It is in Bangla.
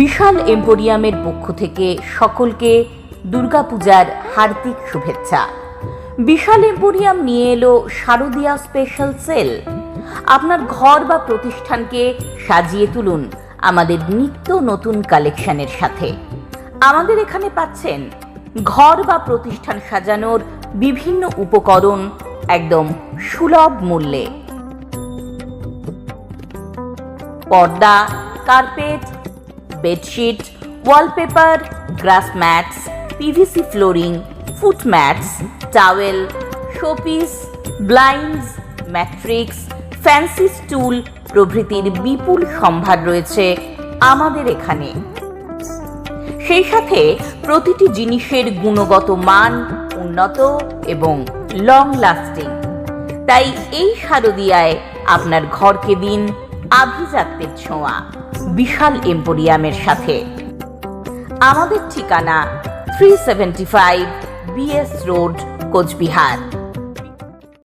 বিশাল এম্পোরিয়ামের পক্ষ থেকে সকলকে দুর্গাপূজার হার্দিক শুভেচ্ছা। বিশাল এম্পোরিয়াম নিয়ে এলো শারদীয়া স্পেশাল সেল আপনার ঘর বা প্রতিষ্ঠানকে সাজিয়ে তুলুন আমাদের নিত্য নতুন কালেকশনের সাথে। আমাদের এখানে পাচ্ছেন ঘর বা প্রতিষ্ঠান সাজানোর বিভিন্ন উপকরণ একদম সুলভ মূল্যে। পর্দা carpet bedsheet wallpaper grass mats PVC flooring foot mats towel showpiece blinds matrix fancy stool প্রভৃতির বিপুল সম্ভার রয়েছে আমাদের এখানে। সেই সাথে প্রতিটি জিনিসের গুণগত মান উন্নত এবং লং লাস্টিং তাই এই শারদিয়ায় আপনার ঘরকে দিন আভিজাত্যের ছোঁয়া বিশাল এম্পোরিয়ামের সাথে। আমাদের ঠিকানা three seventy five BS road Cooch Behar.